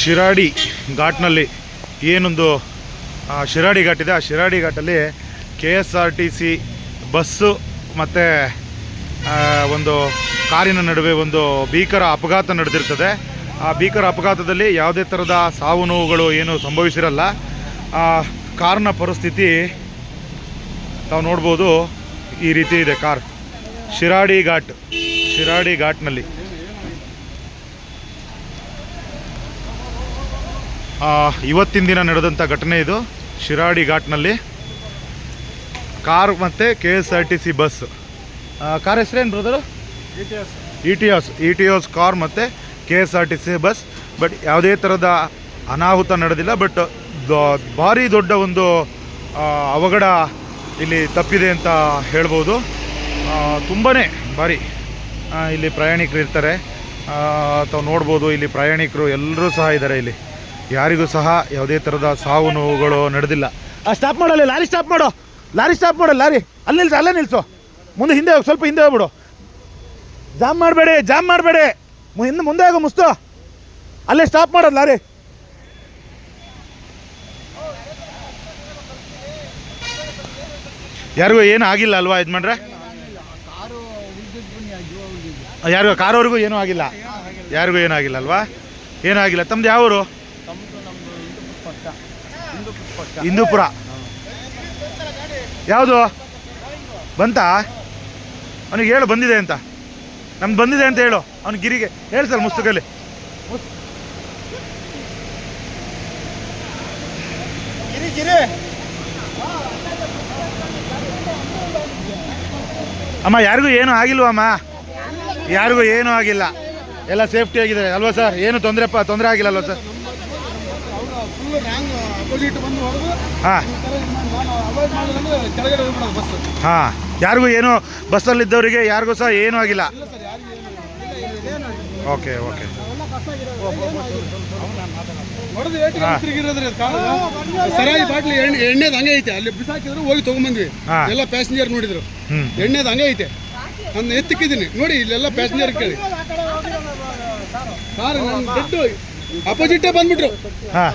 ಶಿರಾಡಿ ಘಾಟ್ನಲ್ಲಿ ಏನೊಂದು ಶಿರಾಡಿ ಘಾಟ್ ಇದೆ. ಆ Shiradi ಘಾಟಲ್ಲಿ K S R T C bus ಮತ್ತು ಒಂದು ಕಾರಿನ ನಡುವೆ ಒಂದು ಭೀಕರ ಅಪಘಾತ ನಡೆದಿರ್ತದೆ. ಆ ಭೀಕರ ಅಪಘಾತದಲ್ಲಿ ಯಾವುದೇ ಥರದ ಸಾವು ನೋವುಗಳು ಏನು ಸಂಭವಿಸಿರಲ್ಲ. ಆ, ಕಾರ್ನ ಪರಿಸ್ಥಿತಿ ತಾವು ನೋಡ್ಬೋದು. ಈ ರೀತಿ ಇದೆ ಕಾರ್. ಶಿರಾಡಿ ಘಾಟ್, ಶಿರಾಡಿ ಘಾಟ್ನಲ್ಲಿ. ಇವತ್ತಿನ ದಿನ ನಡೆದಂಥ ಘಟನೆ ಇದು. ಶಿರಾಡಿ ಘಾಟ್ನಲ್ಲಿ ಕಾರ್ ಮತ್ತು K S R T C bus car ಹೆಸರೇನು brother E T S E T S car ಮತ್ತು K S R T C bus but ಯಾವುದೇ ಥರದ ಅನಾಹುತ ನಡೆದಿಲ್ಲ. ಬಟ್ ಭಾರಿ ದೊಡ್ಡ ಒಂದು ಅವಘಡ ಇಲ್ಲಿ ತಪ್ಪಿದೆ ಅಂತ ಹೇಳ್ಬೋದು. ತುಂಬಾ ಭಾರಿ ಇಲ್ಲಿ ಪ್ರಯಾಣಿಕರು ಇರ್ತಾರೆ. ಅಥವಾ ತಾವು ನೋಡ್ಬೋದು ಇಲ್ಲಿ ಪ್ರಯಾಣಿಕರು ಎಲ್ಲರೂ ಸಹ ಇದ್ದಾರೆ ಇಲ್ಲಿ. ಯಾರಿಗೂ ಸಹ ಯಾವುದೇ ಥರದ ಸಾವು ನೋವುಗಳು ನಡೆದಿಲ್ಲ. ಸ್ಟಾಪ್ ಮಾಡಲ್ಲ ಲಾರಿ ಸ್ಟಾಪ್ ಮಾಡು. ಲಾರಿ ಸ್ಟಾಪ್ ಮಾಡು, ಲಾರಿ. ಅಲ್ಲಿ ನಿಲ್ಸು, ಅಲ್ಲೇ ನಿಲ್ಸು. ಮುಂದೆ ಹಿಂದೆ ಸ್ವಲ್ಪ ಹಿಂದೆ ಹೋಗ್ಬಿಡು. ಜಾಮ್ ಮಾಡಬೇಡಿ ಜಾಮ್ ಮಾಡಬೇಡಿ. ಹಿಂದೆ ಮುಂದೆ ಹೋಗು, ಮುಸ್ತು. ಅಲ್ಲೇ ಸ್ಟಾಪ್ ಮಾಡೋದು ಲಾರಿ. ಯಾರಿಗೂ ಏನು ಆಗಿಲ್ಲ ಅಲ್ವಾ ಇದು ಮಾಡ್ರೆ ಯಾರಿಗೂ ಕಾರವ್ರಿಗೂ ಏನೂ ಆಗಿಲ್ಲ. ಯಾರಿಗೂ ಏನೂ ಆಗಿಲ್ಲ ಅಲ್ವಾ? ಏನಾಗಿಲ್ಲ ತಮ್ದು ಯಾವರು? ಹಿಂದೂಪುರ ಯಾವುದು? ಬಂತಾ? ಅವನಿಗೆ ಹೇಳು ಬಂದಿದೆ ಅಂತ. ನಮ್ದು ಬಂದಿದೆ ಅಂತ ಹೇಳು. ಅವನು ಗಿರಿಗೆ. ಹೇಳ ಸರ್ ಮುಸ್ತುಕಲ್ಲಿ ಅಮ್ಮ ಯಾರಿಗೂ ಏನೂ ಆಗಿಲ್ವಮ್ಮ ಯಾರಿಗೂ ಏನೂ ಆಗಿಲ್ಲ. ಎಲ್ಲ ಸೇಫ್ಟಿ ಆಗಿದೆ ಅಲ್ವಾ ಸರ್? ಏನು ತೊಂದರೆಪ್ಪ ತೊಂದರೆ ಆಗಿಲ್ಲ ಅಲ್ವಾ ಸರ್ ಫುಲ್ ರಾಂಗ್ ಅಪೋಸಿಟ್ ಬಂದು ಹೊಡೆದು ಹಾಂ ಈ ಥರ ಇದು ಮಾಡಿ ನಾನು ಅವಾಯ್ಡ್ ಮಾಡಿದ್ರೆ ಕೆಳಗಡೆ ಹೋಗ್ಬಿಡೋದು ಬಸ್ ಹಾಂ. ಯಾರಿಗೂ ಏನು ಬಸ್ಸಲ್ಲಿದ್ದವರಿಗೆ ಯಾರಿಗೂ ಸಹ ಏನೂ ಆಗಿಲ್ಲ. Sir okay okay. ಹಾ. ಸರಾಯಿ ಬಾಟ್ಲಿ ಎಣ್ಣೆ ಎಣ್ಣೆದು ಹಂಗೆ ಐತೆ. ಅಲ್ಲಿ ಬಿಸಾಕಿದ್ರು ಹೋಗಿ ತಗೊಂಬಂದ್ವಿ. ಹಾ. ಎಲ್ಲ ಪ್ಯಾಸೆಂಜರ್ ನೋಡಿದ್ರು. ಹ್ಞೂ ಎಣ್ಣೆದು ಹಂಗೆ ಐತೆ. ನಾನು ಎತ್ತಿಕ್ಕಿದ್ದೀನಿ. ನೋಡಿ ಇಲ್ಲೆಲ್ಲ ಪ್ಯಾಸೆಂಜರ್ ಕೇಳಿ. ಕಾರ್ ನನ್ನ ಅಪೋಸಿಟೇ ಬಂದ್ಬಿಟ್ರು. ಹಾಂ.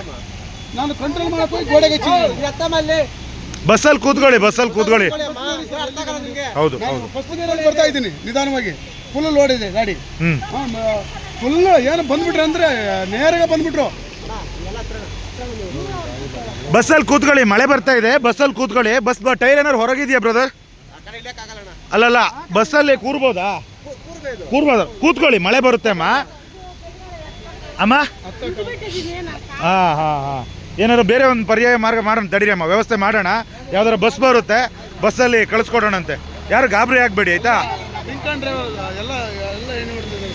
ನಾನು ಕಂಟ್ರೋಲ್ ಮಾಡಕ್ ಹೋಗಿ ಗೋಡೆಗೆ ಹಚ್ಚಿದ್ದೀನಿ. ಬಸ್ಸಲ್ಲಿ ಕೂತ್ಕೊಳ್ಳಿ ಬಸ್ಸಲ್ಲಿ ಕೂತ್ಕೊಳ್ಳಿ. ಹೌದು ಹೌದು. ಬರ್ತಾ ಇದ್ದೀನಿ ನಿಧಾನವಾಗಿ. ಫುಲ್ ಲೋಡ್ ಇದೆ ಗಾಡಿ. ಹ್ಞೂ ಫುಲ್ ಏನು ಬಂದ್ಬಿಟ್ರೆ ಅಂದ್ರೆ ನೇರಗೆ ಬಂದ್ಬಿಟ್ರು. ಬಸ್ಸಲ್ಲಿ ಕೂತ್ಕೊಳ್ಳಿ ಮಳೆ ಬರ್ತಾ ಇದೆ ಬಸ್ಸಲ್ಲಿ ಕೂತ್ಕೊಳ್ಳಿ. ಬಸ್ ಬ ಟೈರ್ ಏನಾರು ಹೊರಗಿದೆಯಾ ಬ್ರದರ್ ಅಲ್ಲಲ್ಲ ಬಸ್ಸಲ್ಲಿ ಕೂರ್ಬೋದಾ? ಕೂರ್ಬೋದ. ಕೂತ್ಕೊಳ್ಳಿ ಮಳೆ ಬರುತ್ತೆ ಅಮ್ಮ. ಅಮ್ಮ? ಹಾಂ ಹಾಂ ಹಾಂ. ಏನಾದ್ರು ಬೇರೆ ಒಂದು ಪರ್ಯಾಯ ಮಾರ್ಗ ಮಾಡೋಣ ದಡಿರಮ್ಮ ವ್ಯವಸ್ಥೆ ಮಾಡೋಣ. ಯಾವ್ದಾರು ಬಸ್ ಬರುತ್ತೆ ಬಸ್ಸಲ್ಲಿ ಕಳಿಸ್ಕೊಡೋಣಂತೆ. ಯಾರು ಗಾಬರಿ ಆಗಬೇಡಿ, ಆಯ್ತಾ?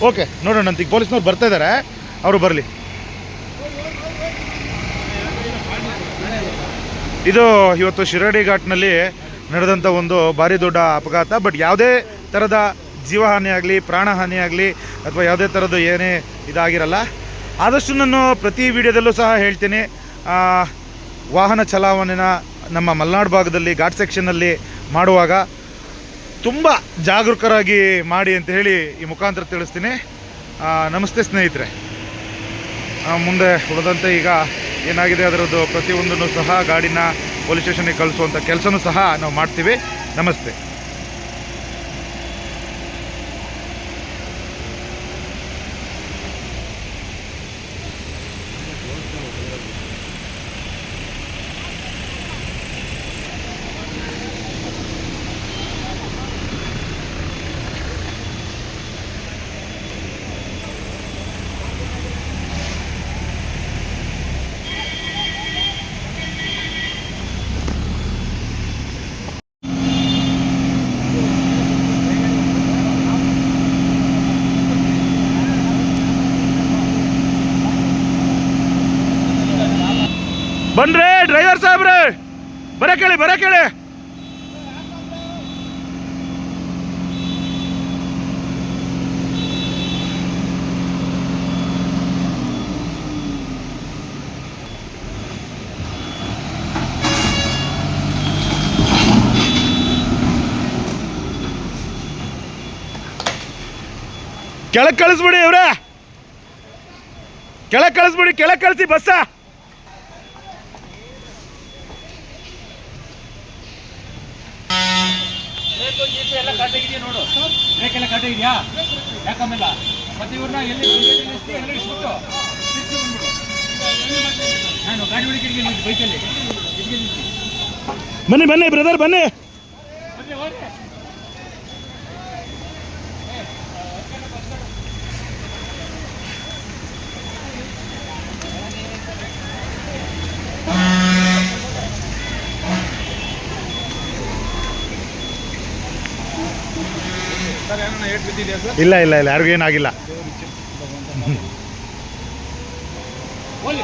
ಓಕೆ ನೋಡೋಣ ಈಗ ಪೊಲೀಸ್ನವ್ರು ಬರ್ತಾ ಇದ್ದಾರೆ ಅವರು ಬರಲಿ. ಇದು ಇವತ್ತು ಶಿರಡಿ ಘಾಟ್ನಲ್ಲಿ ನಡೆದಂಥ ಒಂದು ಭಾರಿ ದೊಡ್ಡ ಅಪಘಾತ. ಬಟ್ ಯಾವುದೇ ಥರದ ಜೀವಹಾನಿ ಆಗಲಿ, ಪ್ರಾಣಹಾನಿ ಆಗಲಿ, ಅಥವಾ ಯಾವುದೇ ಥರದ್ದು ಏನೇ ಇದಾಗಿರಲ್ಲ, ಆದಷ್ಟು ನಾನು ಪ್ರತಿ ವಿಡಿಯೋದಲ್ಲೂ ಸಹ ಹೇಳ್ತೀನಿ. ವಾಹನ ಚಲಾವಣೆನ ನಮ್ಮ ಮಲೆನಾಡು ಭಾಗದಲ್ಲಿ ಘಾಟ್ ಸೆಕ್ಷನ್ನಲ್ಲಿ ಮಾಡುವಾಗ ತುಂಬ ಜಾಗರೂಕರಾಗಿ ಮಾಡಿ ಅಂತ ಹೇಳಿ ಈ ಮುಖಾಂತರ ತಿಳಿಸ್ತೀನಿ. ನಮಸ್ತೆ ಸ್ನೇಹಿತರೆ. ಮುಂದೆ ಉಳಿದಂತೆ ಈಗ ಏನಾಗಿದೆ ಅದರದ್ದು ಪ್ರತಿಯೊಂದನ್ನು ಸಹ ಗಾಡಿನ ಪೊಲೀಸ್ ಸ್ಟೇಷನ್ಗೆ ಕಳಿಸುವಂಥ ಕೆಲಸನೂ ಸಹ ನಾವು ಮಾಡ್ತೀವಿ. ನಮಸ್ತೆ. ಬನ್ರಿ ಡ್ರೈವರ್ ಸಾಹೇಬ್ರೆ, ಬರ ಕೇಳಿ ಬರ ಕೇಳಿ. ಕೆಳಗೆ ಕಳಿಸ್ಬಿಡಿ ಇವ್ರೆ. ಕೆಳಗೆ ಕಳಿಸ್ಬಿಡಿ, ಕೆಳಗೆ ಕಳಿಸಿ ಬಸ್ಸ ಬ್ರೇಕು ಗೀಕು ಎಲ್ಲ ಕರೆಕ್ಟಾಗಿದೆಯಾ ನೋಡು? ಬ್ರೇಕ್ ಎಲ್ಲ ಕರೆಕ್ಟಾಗಿದೆಯಾ ಯಾಕಮ್ಮಿಲ್ಲ ಮತ್ತೆ ಇವ್ರನ್ನ ಎಲ್ಲಿ ಎಲ್ಲ ಇಳಿಸ್ಬಿಟ್ಟು ತಿರ್ಸಿ ಬಂದ್ಬಿಡು. ನಾನು ಗಾಡಿ ಹುಡುಗಿರಿಗೆ ಬೈಕಲ್ಲಿ. ಬನ್ನಿ ಬನ್ನಿ ಬ್ರದರ್ ಬನ್ನಿ ಹೋಗ್ರಿ ಸರ್ ಏನೋ ಏಟ್ ಬಿದ್ದಿದೆಯಾ ಸರ್ ಇಲ್ಲ ಇಲ್ಲ ಇಲ್ಲ ಯಾರಿಗೂ ಏನಾಗಿಲ್ಲ ಹೋಗ್ಲಿ